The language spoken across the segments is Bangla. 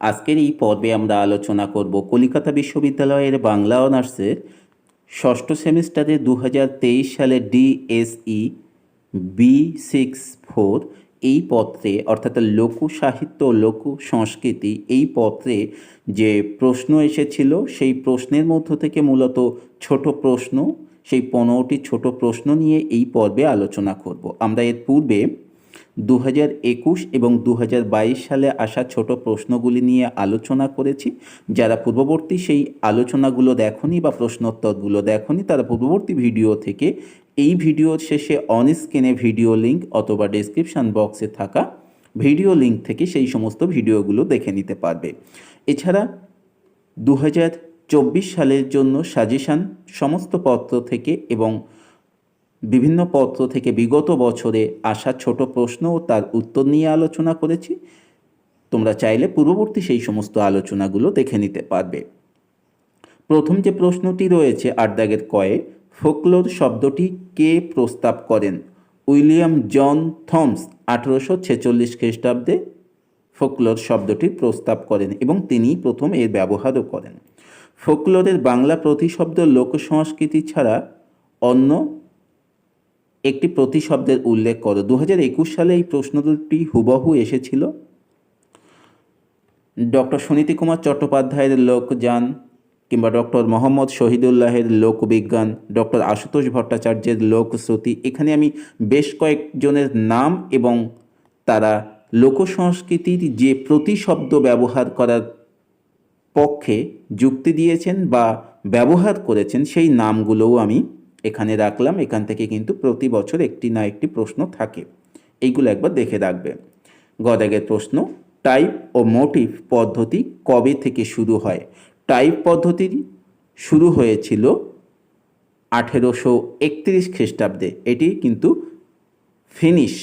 আজকের এই পর্বে আমরা আলোচনা করব কলিকাতা বিশ্ববিদ্যালয়ের বাংলা অনার্সের ষষ্ঠ সেমিস্টারে দু হাজার তেইশ সালে ডিএসই বি সিক্স ফোর এই পত্রে, অর্থাৎ লোক সাহিত্য লোক সংস্কৃতি, এই পত্রে যে প্রশ্ন এসেছিল, সেই প্রশ্নের মধ্য থেকে মূলত ছোট প্রশ্ন, সেই পনেরোটি ছোট প্রশ্ন নিয়ে এই পর্বে আলোচনা করব। আমরা এর পূর্বে দু একুশ এবং দু হাজার বাইশ সালে আসা ছোট প্রশ্নগুলি নিয়ে আলোচনা করেছি। যারা পূর্ববর্তী সেই আলোচনাগুলো দেখনি বা প্রশ্নোত্তরগুলো দেখনি, তারা পূর্ববর্তী ভিডিও থেকে এই ভিডিওর শেষে অন স্ক্রিনে ভিডিও লিঙ্ক অথবা ডেসক্রিপশন বক্সে থাকা ভিডিও লিঙ্ক থেকে সেই সমস্ত ভিডিওগুলো দেখে নিতে পারবে। এছাড়া দু চব্বিশ সালের জন্য সাজেশান সমস্ত পত্র থেকে এবং বিভিন্ন পত্র থেকে বিগত বছরে আসা ছোট প্রশ্ন ও তার উত্তর নিয়ে আলোচনা করেছি। তোমরা চাইলে পূর্ববর্তী সেই সমস্ত আলোচনাগুলো দেখে নিতে পারবে। প্রথম যে প্রশ্নটি রয়েছে আট দাগের কয়ে, ফোকলোর শব্দটি কে প্রস্তাব করেন? উইলিয়াম জন থমস, আঠেরোশো ছেচল্লিশ খ্রিস্টাব্দে ফোকলোর শব্দটি প্রস্তাব করেন এবং তিনি প্রথম এর ব্যবহারও করেন। ফোকলোরের বাংলা প্রতিশব্দ লোক সংস্কৃতি ছাড়া অন্য একটি প্রতিশব্দের উল্লেখ করো। দু হাজার একুশ সালে এই প্রশ্ন দুটি হুবহু এসেছিল। ডক্টর সুনীতি কুমার চট্টোপাধ্যায়ের লোকযান কিংবা ডক্টর মোহাম্মদ শহীদুল্লাহের লোকবিজ্ঞান, ডক্টর আশুতোষ ভট্টাচার্যের লোকশ্রুতি, এখানে আমি বেশ কয়েকজনের নাম এবং তারা লোকসংস্কৃতির যে প্রতিশব্দ ব্যবহার করার পক্ষে যুক্তি দিয়েছেন বা ব্যবহার করেছেন সেই নামগুলোও আমি এখানে রাখলাম, এখান থেকে কিন্তু প্রতি বছর একটি না একটি প্রশ্ন থাকে। এইগুলো একবার দেখে রাখবে। গদাগের প্রশ্ন, টাইপ ও মোটিভ পদ্ধতি কবে থেকে শুরু হয়? টাইপ পদ্ধতি শুরু হয়েছিল আঠেরোশো একত্রিশ খ্রিস্টাব্দে। এটি কিন্তু ফিনিশ।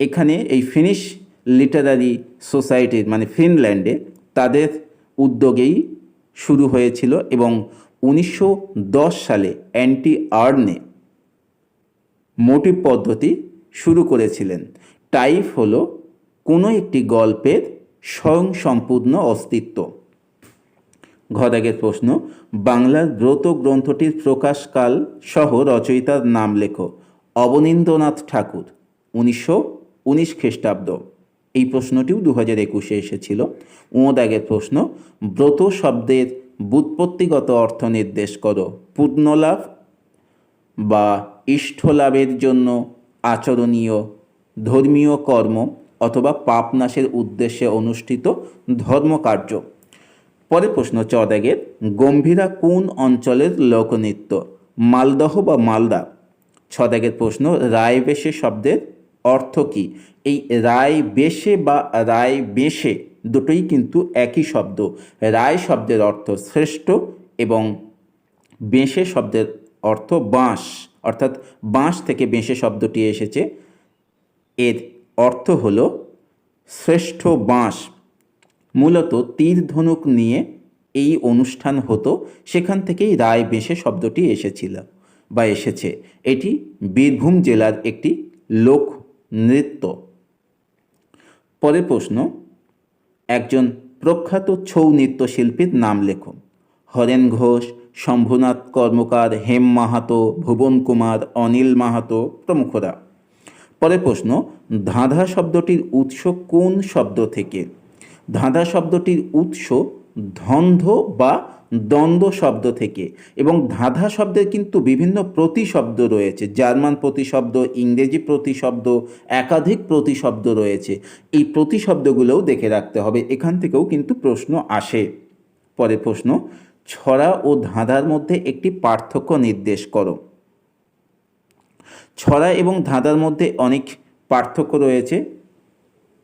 এখানে এই ফিনিশ লিটারারি সোসাইটির মানে ফিনল্যান্ডে তাদের উদ্যোগেই শুরু হয়েছিল এবং উনিশশো দশ সালে অ্যান্টি আর্নে মোটিভ পদ্ধতি শুরু করেছিলেন। টাইপ হলো কোনো একটি গল্পের স্বয়ংসম্পূর্ণ অস্তিত্ব। ঘদাগের প্রশ্ন, বাংলার ব্রত গ্রন্থটির প্রকাশকাল সহ রচয়িতার নাম লেখো। অবনীন্দ্রনাথ ঠাকুর, উনিশশো উনিশ খ্রিস্টাব্দ। এই প্রশ্নটিও দু হাজার একুশে এসেছিল। উমদাগের প্রশ্ন, ব্রত শব্দের বুৎপত্তিগত অর্থ নির্দেশ করো। পূর্ণলাভ বা ইষ্টলাভের জন্য আচরণীয় ধর্মীয় কর্ম অথবা পাপনাশের উদ্দেশ্যে অনুষ্ঠিত ধর্মকার্য। পরে প্রশ্ন চদাগের গম্ভীরা কোন অঞ্চলের লোকনৃত্য? মালদহ বা মালদা? ছদাগের প্রশ্ন, রায় বেশে শব্দের অর্থ কী? এই রায় বেশে বা রায় বেশে দুটোই কিন্তু একই শব্দ। রায় শব্দের অর্থ শ্রেষ্ঠ এবং বেঁশে শব্দের অর্থ বাঁশ। অর্থাৎ বাঁশ থেকে বেঁশে শব্দটি এসেছে। এর অর্থ হল শ্রেষ্ঠ বাঁশ। মূলত তীর ধনুক নিয়ে এই অনুষ্ঠান হতো। সেখান থেকেই রায় বেঁশে শব্দটি এসেছিল বা এসেছে। এটি বীরভূম জেলার একটি লোক নৃত্য। পরের প্রশ্ন প্রখ্যাত ছৌ নৃত্যশিল্পীর নাম লেখো হরেন ঘোষ, শম্ভুনাথ কর্মকার, হেম মাহাতো, ভুবন কুমার, অনিল মাহাতো প্রমুখরা। পরে প্রশ্ন, ধাঁধা শব্দটির উৎস কোন শব্দ থেকে? ধাঁধা শব্দটির উৎস ধন্ধ বা দ্বন্দ্ব শব্দ থেকে এবং ধাঁধা শব্দের কিন্তু বিভিন্ন প্রতিশব্দ রয়েছে। জার্মান প্রতিশব্দ, ইংরেজি প্রতিশব্দ, একাধিক প্রতিশব্দ রয়েছে। এই প্রতিশব্দগুলোও দেখে রাখতে হবে। এখান থেকেও কিন্তু প্রশ্ন আসে। পরের প্রশ্ন, ছড়া ও ধাঁধার মধ্যে একটি পার্থক্য নির্দেশ করো। ছড়া এবং ধাঁধার মধ্যে অনেক পার্থক্য রয়েছে।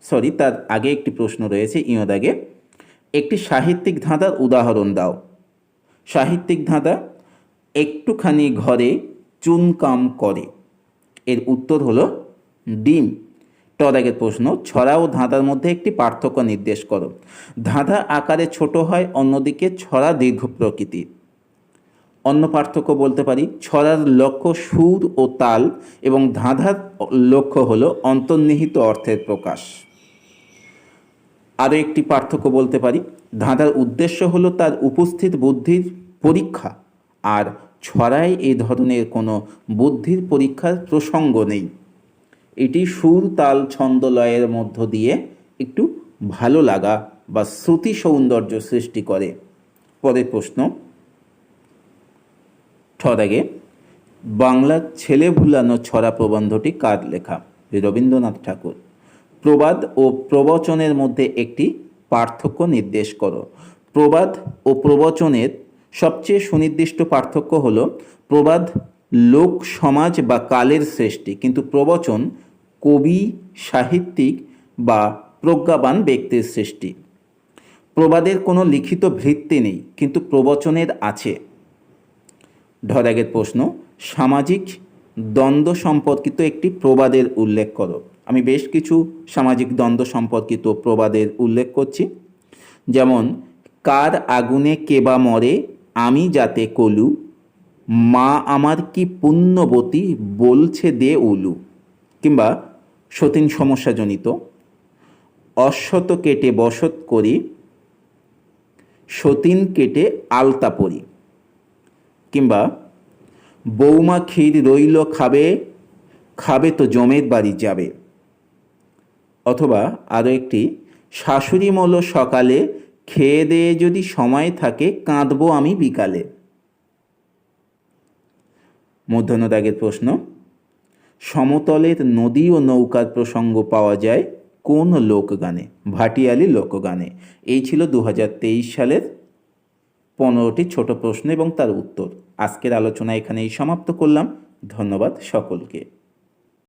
সরি, তার আগে একটি প্রশ্ন রয়েছে ইয়দাগে একটি সাহিত্যিক ধাঁধার উদাহরণ দাও। সাহিত্যিক ধাঁধা একটুখানি ঘরে চুনকাম করে। এর উত্তর হলো ডিম। টদাগের প্রশ্ন ছড়া ও ধাঁধার মধ্যে একটি পার্থক্য নির্দেশ করো। ধাঁধা আকারে ছোট হয়, অন্যদিকে ছড়া দীর্ঘ প্রকৃতির। অন্য পার্থক্য বলতে পারি, ছড়ার লক্ষ্য সুর ও তাল এবং ধাঁধার লক্ষ্য হলো অন্তর্নিহিত অর্থের প্রকাশ। আরও একটি পার্থক্য বলতে পারি। ধাঁধার উদ্দেশ্য হলো তার উপস্থিত বুদ্ধির পরীক্ষা। আর ছড়ায় এই ধরনের কোনো বুদ্ধির পরীক্ষার প্রসঙ্গ নেই। এটি সুর, তাল, ছন্দ, লয়ের মধ্য দিয়ে একটু ভালো লাগা বা শ্রুতি সৌন্দর্য সৃষ্টি করে। পরের প্রশ্ন। ছদাগে বাংলার ছেলে ভুলানো ছড়া প্রবন্ধটি কার লেখা? রবীন্দ্রনাথ ঠাকুর। প্রবাদ ও প্রবচনের মধ্যে একটি পার্থক্য নির্দেশ করো। প্রবাদ ও প্রবচনের সবচেয়ে সুনির্দিষ্ট পার্থক্য হল, প্রবাদ লোক, সমাজ বা কালের সৃষ্টি, কিন্তু প্রবচন কবি, সাহিত্যিক বা প্রজ্ঞাবান ব্যক্তির সৃষ্টি। প্রবাদের কোনো লিখিত ভিত্তি নেই, কিন্তু প্রবচনের আছে। ধরাগের প্রশ্ন, সামাজিক দ্বন্দ্ব সম্পর্কিত একটি প্রবাদের উল্লেখ করো। আমি বেশ কিছু সামাজিক দ্বন্দ্ব সম্পর্কিত প্রবাদের উল্লেখ করছি। যেমন, কার আগুনে কেবা মরে, আমি যাতে কলু, মা আমার কি পুণ্যবতী বলছে দে উলু, কিংবা সতীন সমস্যাজনিত অশ্বত কেটে বসত করি, সতীন কেটে আলতা পরি, কিংবা বৌমা ক্ষীর রইল খাবে খাবে তো জমের বাড়ি যাবে। অথবা আরও একটি, শাশুড়ি মল সকালে খেয়ে দেয়ে যদি সময় থাকে কাঁদবো আমি বিকালে। মধ্যাহ্নদাগের প্রশ্ন, সমতলের নদী ও নৌকার প্রসঙ্গ পাওয়া যায় কোন লোকগানে? ভাটিয়ালি লোকগানে। এই ছিল দু হাজার তেইশ সালের পনেরোটি ছোট প্রশ্ন এবং তার উত্তর। আজকের আলোচনা এখানেই সমাপ্ত করলাম। ধন্যবাদ সকলকে।